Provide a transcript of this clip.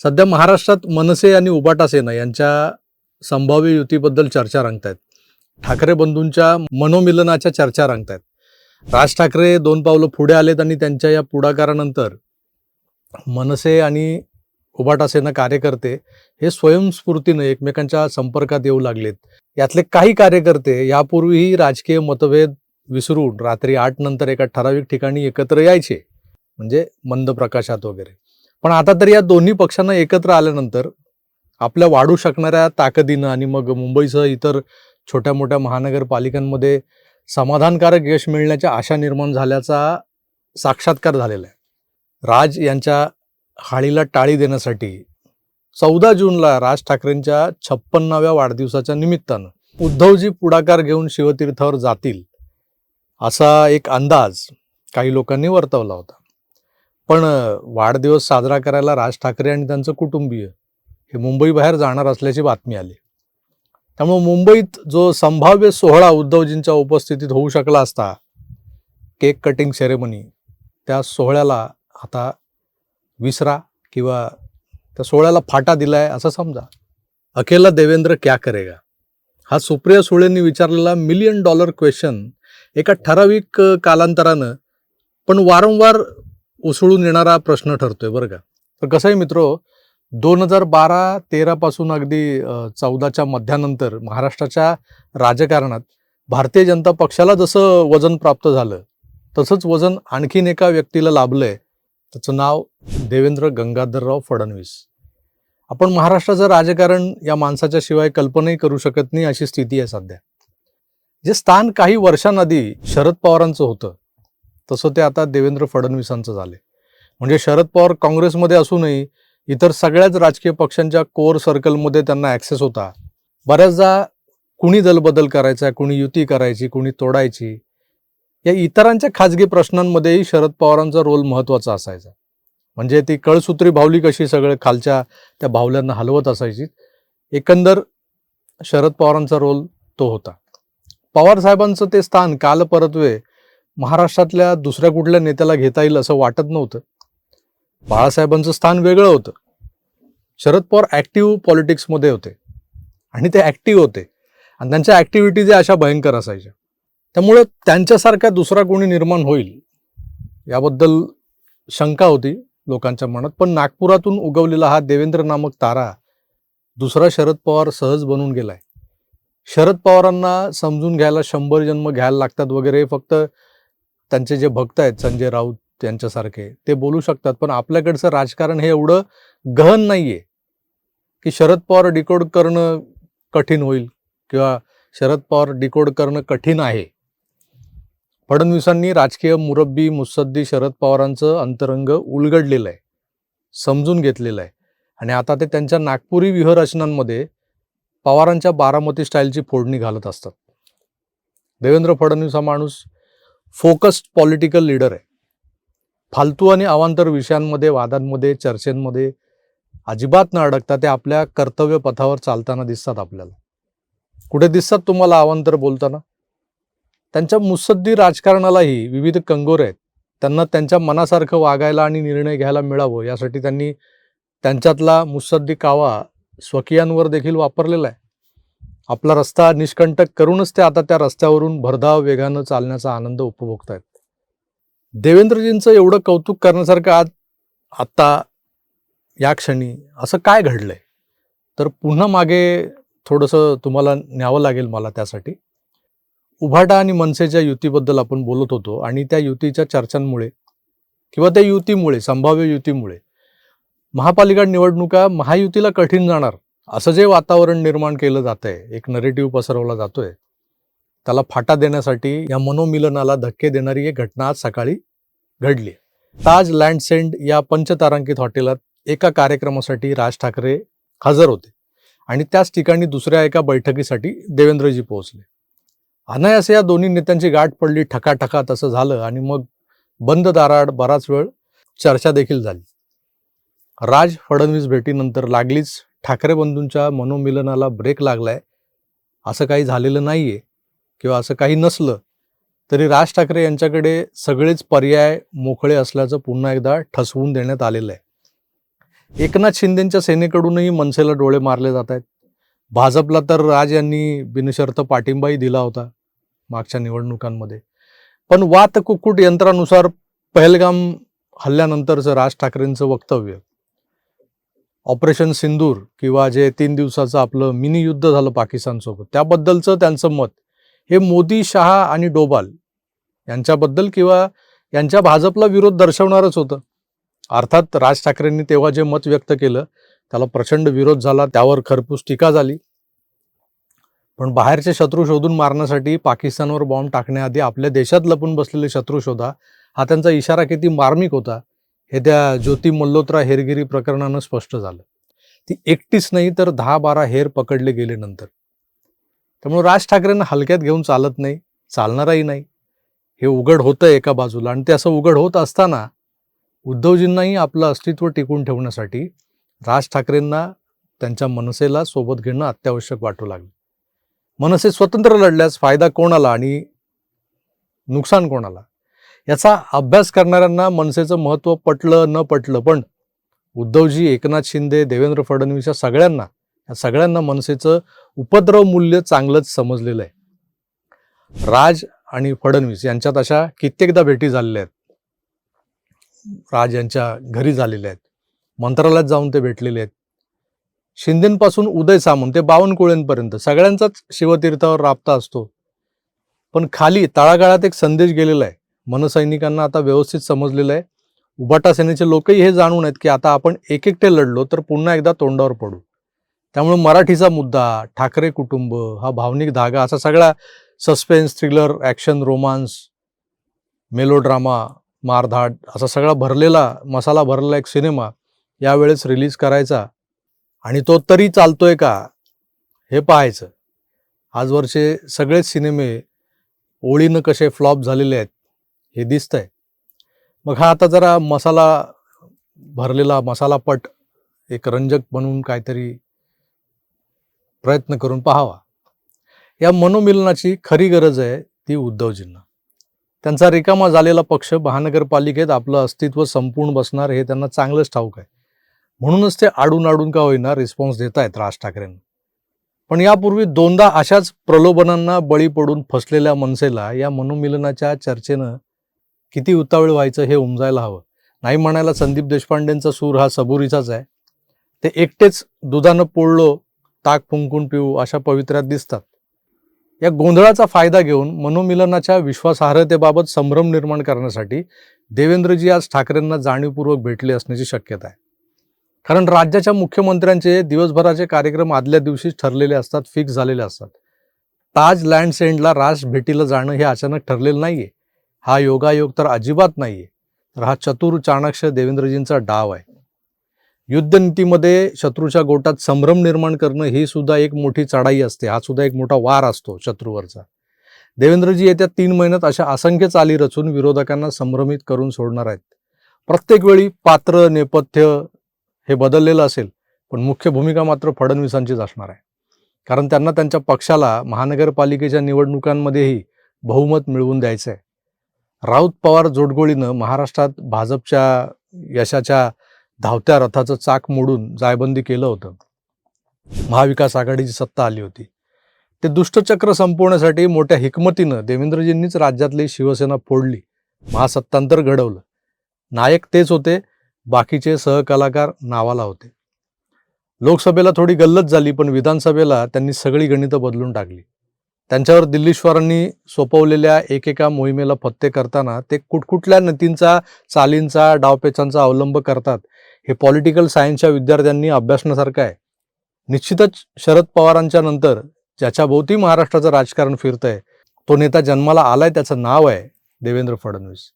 सध्या महाराष्ट्रात मनसे आणि उबाटा सेना यांच्या संभाव्य युतीबद्दल चर्चा रंगतायत. ठाकरे बंधूंच्या मनोमिलनाच्या चर्चा रंगतायत. राज ठाकरे दोन पावलं पुढे आलेत आणि त्यांच्या या पुढाकारानंतर मनसे आणि उबाटा सेना कार्यकर्ते हे स्वयंस्फूर्तीनं एकमेकांच्या संपर्कात येऊ लागलेत. यातले काही कार्यकर्ते यापूर्वीही राजकीय मतभेद विसरून रात्री आठ नंतर एका ठराविक ठिकाणी एकत्र यायचे. म्हणजे मंद प्रकाशात वगैरे. पण आता तर या दोन्ही पक्षांना एकत्र आल्यानंतर आपल्या वाढू शकणाऱ्या ताकदीनं आणि मग मुंबईसह इतर छोट्या मोठ्या महानगरपालिकांमध्ये समाधानकारक यश मिळण्याच्या आशा निर्माण झाल्याचा साक्षात्कार झालेला आहे. राज यांच्या हाळीला टाळी देण्यासाठी चौदा जूनला राज ठाकरेंच्या छप्पन्नाव्या वाढदिवसाच्या निमित्तानं उद्धवजी पुढाकार घेऊन शिवतीर्थावर जातील असा एक अंदाज काही लोकांनी वर्तवला होता. पण वाढदिवस साजरा करायला राज ठाकरे आणि त्यांचं कुटुंबीय हे मुंबईबाहेर जाणार असल्याची बातमी आली. त्यामुळे मुंबईत जो संभाव्य सोहळा उद्धवजींच्या उपस्थितीत होऊ शकला असता केक कटिंग सेरेमनी त्या सोहळ्याला आता विसरा किंवा त्या सोहळ्याला फाटा दिलाय असं समजा. अकेला देवेंद्र क्या करेगा? हा सुप्रिया सुळेंनी विचारलेला मिलियन डॉलर क्वेश्चन एका ठराविक कालांतरानं पण वारंवार उसळून येणारा प्रश्न ठरतोय बरं का. तर कसं आहे मित्रो दोन हजार बारा तेरापासून अगदी चौदाच्या मध्यानंतर महाराष्ट्राच्या राजकारणात भारतीय जनता पक्षाला जसं वजन प्राप्त झालं तसंच वजन आणखीन एका व्यक्तीला लाभलंय त्याचं नाव देवेंद्र गंगाधरराव फडणवीस. आपण महाराष्ट्राचं राजकारण या माणसाच्या शिवाय कल्पनाही करू शकत नाही अशी स्थिती आहे सध्या. जे स्थान काही वर्षांआधी शरद पवारांचं होतं तसं ते आता देवेंद्र फडणवीसांचं झाले म्हणजे शरद पवार काँग्रेसमध्ये असूनही इतर सगळ्याच राजकीय पक्षांच्या कोर सर्कलमध्ये त्यांना ॲक्सेस होता. बऱ्याचदा कुणी दलबदल करायचा कुणी युती करायची कुणी तोडायची या इतरांच्या खाजगी प्रश्नांमध्येही शरद पवारांचा रोल महत्त्वाचा असायचा. म्हणजे ती कळसूत्री भावली कशी सगळं खालच्या त्या भावल्यांना हलवत असायची एकंदर शरद पवारांचा रोल तो होता. पवार साहेबांचं ते स्थान काल परत्वे महाराष्ट्रातल्या दुसऱ्या कुठल्या नेत्याला घेता येईल असं वाटत नव्हतं. बाळासाहेबांचं स्थान वेगळं होतं. शरद पवार ॲक्टिव्ह पॉलिटिक्समध्ये होते. आणि ते ॲक्टिव्ह होते. आणि त्यांच्या ॲक्टिव्हिटीज अशा भयंकर असायच्या. त्यामुळे त्यांच्यासारख्या दुसरा कोणी निर्माण होईल याबद्दल शंका होती लोकांच्या मनात. पण नागपुरातून उगवलेला हा देवेंद्र नामक तारा दुसरा शरद पवार सहज बनून गेलाय. शरद पवारांना समजून घ्यायला शंभर जन्म घ्यायला लागतात वगैरे फक्त त्यांचे जे भक्त आहेत संजय राऊत यांच्यासारखे ते बोलू शकतात. पण आपल्याकडचं राजकारण हे एवढं गहन नाहीये की शरद पवार डिकोड करणं कठीण होईल किंवा शरद पवार डिकोड करणं कठीण आहे. फडणवीसांनी राजकीय मुरब्बी मुत्सद्दी शरद पवारांचं अंतरंग उलगडलेलं आहे समजून घेतलेलं आहे. आणि आता ते त्यांच्या नागपुरी व्यूहरचनांमध्ये पवारांच्या बारामती स्टाईलची फोडणी घालत असतात. देवेंद्र फडणवीस हा माणूस फोकस्ड पॉलिटिकल लीडर आहे. फालतू आणि अवांतर विषयांमध्ये वादांमध्ये चर्चेंमध्ये अजिबात न अडकता ते आपल्या कर्तव्य पथावर चालताना दिसतात आपल्याला. कुठे दिसतात तुम्हाला अवांतर बोलताना? त्यांच्या मुसद्दी राजकारणालाही विविध कंगोर आहेत. त्यांना त्यांच्या मनासारखं वागायला आणि निर्णय घ्यायला मिळावं यासाठी त्यांनी त्यांच्यातला मुसद्दी कावा स्वकीयांवर देखील वापरलेला आहे. आपला रस्ता निष्कंटक करूनच ते आता त्या रस्त्यावरून भरधाव वेगानं चालण्याचा आनंद उपभोगतायत. देवेंद्रजींचं एवढं कौतुक करण्यासारखं आज आत्ता या क्षणी असं काय घडलंय? तर पुन्हा मागे थोडंसं तुम्हाला न्यावं लागेल मला त्यासाठी. उभाटा आणि मनसेच्या युतीबद्दल आपण बोलत होतो आणि त्या युतीच्या चर्चांमुळे किंवा त्या युतीमुळे संभाव्य युतीमुळे महापालिका निवडणुका महायुतीला कठीण जाणार. असं जे वातावरण निर्माण केलं जात आहे एक नरेटिव्ह पसरवला जातोय त्याला फाटा देण्यासाठी या मनोमिलनाला धक्के देणारी एक घटना आज सकाळी घडली. ताज लँडसेंड या पंचतारांकित हॉटेलात एका कार्यक्रमासाठी राज ठाकरे हजर होते आणि त्याच ठिकाणी दुसऱ्या एका बैठकीसाठी देवेंद्रजी पोहोचले. अनायासे या दोन्ही नेत्यांची गाठ पडली ठकाठका तसं झालं आणि मग बंद दाराड बराच वेळ चर्चा देखील झाली. राज फडणवीस भेटीनंतर लागलीच ठाकरे बंधूंच्या मनोमिलनाला ब्रेक लागलाय. असं काही झालेलं नाहीये किंवा असं काही नसलं तरी राज ठाकरे यांच्याकडे सगळेच पर्याय मोकळे असल्याचं पुन्हा एकदा ठसवून देण्यात आलेलं आहे. एकनाथ शिंदेच्या सेनेकडूनही मनसेला डोळे मारले जात आहेत. भाजपला तर राज यांनी बिनशर्त पाठिंबाही दिला होता मागच्या निवडणुकांमध्ये. पण वात कुक्कुट यंत्रानुसार पहलगाम हल्ल्यानंतरचं राज ठाकरेंचं वक्तव्य ऑपरेशन सिंदूर किंवा जे तीन दिवसाचं आपलं मिनी युद्ध झालं पाकिस्तानसोबत त्याबद्दलचं त्यांचं मत. हे मोदी शहा आणि डोबाल यांच्याबद्दल किंवा यांच्या भाजपला विरोध दर्शवणारच होतं. अर्थात राज ठाकरेंनी तेव्हा जे मत व्यक्त केलं त्याला प्रचंड विरोध झाला त्यावर खरपूस टीका झाली. पण बाहेरचे शत्रू शोधून मारण्यासाठी पाकिस्तानवर बॉम्ब टाकण्याआधी आपल्या देशात लपून बसलेले शत्रू शोधा हा त्यांचा इशारा किती मार्मिक होता हे त्या ज्योती मल्होत्रा हेरगिरी प्रकरणानं स्पष्ट झालं. ती एकटीच नाही तर दहा बारा हेर पकडले गेले नंतर. त्यामुळे राज ठाकरेंना हलक्यात घेऊन चालत नाही चालणारही नाही. हे उघड होतं एका बाजूला आणि ते असं उघड होत असताना उद्धवजींनाही आपलं अस्तित्व टिकून ठेवण्यासाठी राज ठाकरेंना त्यांच्या मनसेला सोबत घेणं अत्यावश्यक वाटू लागलं. मनसे स्वतंत्र लढल्यास फायदा कोणाला आणि नुकसान कोणाला? याचा अभ्यास करणाऱ्यांना मनसेचं महत्त्व पटलं न पटलं पण उद्धवजी एकनाथ शिंदे देवेंद्र फडणवीस या सगळ्यांना या सगळ्यांना मनसेचं उपद्रव मूल्य चांगलंच समजलेलं आहे. राज आणि फडणवीस यांच्यात अशा कित्येकदा भेटी झालेल्या आहेत. राज यांच्या घरी झालेल्या आहेत. मंत्रालयात जाऊन ते भेटलेले आहेत. शिंदेपासून उदय सामंत ते बावनकुळेंपर्यंत सगळ्यांचाच शिवतीर्थावर राबता असतो. पण खाली तळागाळात एक संदेश गेलेला आहे. मनसैनिकांना आता व्यवस्थित समजलेलं आहे. उबाटा सेनेचे लोकही हे जाणून आहेत की आता आपण एक एकटे लढलो तर पुन्हा एकदा तोंडावर पडू. त्यामुळे मराठीचा मुद्दा ठाकरे कुटुंब हा भावनिक धागा असा सगळा suspense thriller action romance melodrama मारधाड असा सगळा भरलेला मसाला भरलेला एक सिनेमा यावेळेस रिलीज करायचा. आणि तो तरी चालतोय का हे पाहायचं. आजवरचे सगळेच सिनेमे ओळीनं कसे फ्लॉप झालेले आहेत हे दिसतंय. मग हा आता जरा मसाला भरलेला मसालापट एक रंजक बनवून काहीतरी प्रयत्न करून पाहावा. या मनोमिलनाची खरी गरज आहे ती उद्धवजींना. त्यांचा रिकामा झालेला पक्ष महानगरपालिकेत आपलं अस्तित्व संपूर्ण बसणार हे त्यांना चांगलंच ठाऊक आहे. म्हणूनच ते आडून आडून का होईना रिस्पॉन्स देत आहेत राज ठाकरेंना. पण यापूर्वी दोनदा अशाच प्रलोभनांना बळी पडून फसलेल्या मनसेला या मनोमिलनाच्या चर्चेनं किती उतावळ व्हायचं हे उमजायला हवं. नाही म्हणायला संदीप देशपांडेंचा सूर हा सबुरीचाच आहे. ते एकटेच दुधानं पोळलो ताक फुंकून पिऊ अशा पवित्र्यात दिसतात. या गोंधळाचा फायदा घेऊन मनोमिलनाच्या विश्वासार्हतेबाबत संभ्रम निर्माण करण्यासाठी देवेंद्रजी आज ठाकरेंना जाणीवपूर्वक भेटले असण्याची शक्यता आहे. कारण राज्याच्या मुख्यमंत्र्यांचे दिवसभराचे कार्यक्रम आदल्या दिवशीच ठरलेले असतात फिक्स झालेले असतात. ताज लँड सेंडला राज भेटीला जाणं हे अचानक ठरलेलं नाहीये. हा योगायोग तर अजिबात नाहीये. तर हा चतुर चाणक्ष देवेंद्रजींचा डाव आहे. युद्धनीतीमध्ये शत्रूच्या गोटात संभ्रम निर्माण करणं ही सुद्धा एक मोठी चढाई असते. हा सुद्धा एक मोठा वार असतो शत्रूवरचा. देवेंद्रजी येत्या तीन महिन्यात अशा असंख्य चाली रचून विरोधकांना संभ्रमित करून सोडणार आहेत. प्रत्येक वेळी पात्र नेपथ्य हे बदललेलं असेल पण मुख्य भूमिका मात्र फडणवीसांचीच असणार आहे. कारण त्यांना त्यांच्या पक्षाला महानगरपालिकेच्या निवडणुकांमध्येही बहुमत मिळवून द्यायचं आहे राऊत पवार जोडगोळीनं महाराष्ट्रात भाजपच्या यशाच्या धावत्या रथाचं चाक मोडून जायबंदी केलं होतं. महाविकास आघाडीची सत्ता आली होती. ते दुष्टचक्र संपवण्यासाठी मोठ्या हिकमतीनं देवेंद्रजींनीच राज्यातली शिवसेना फोडली. महासत्तांतर घडवलं. नायक तेच होते बाकीचे सहकलाकार नावाला होते. लोकसभेला थोडी गल्लत झाली पण विधानसभेला त्यांनी सगळी गणितं बदलून टाकली. त्यांच्यावर दिल्लीश्वरांनी सोपवलेल्या एकेका मोहिमेला फत्ते करताना ते कुठकुठल्या नतींचा चालींचा डावपेचांचा अवलंब करतात. हे पॉलिटिकल सायन्सच्या विद्यार्थ्यांनी अभ्यासण्यासारखं आहे. निश्चितच शरद पवारांच्या नंतर ज्याच्या भोवती महाराष्ट्राचं राजकारण फिरतंय तो नेता जन्माला आलाय त्याचं नाव आहे देवेंद्र फडणवीस.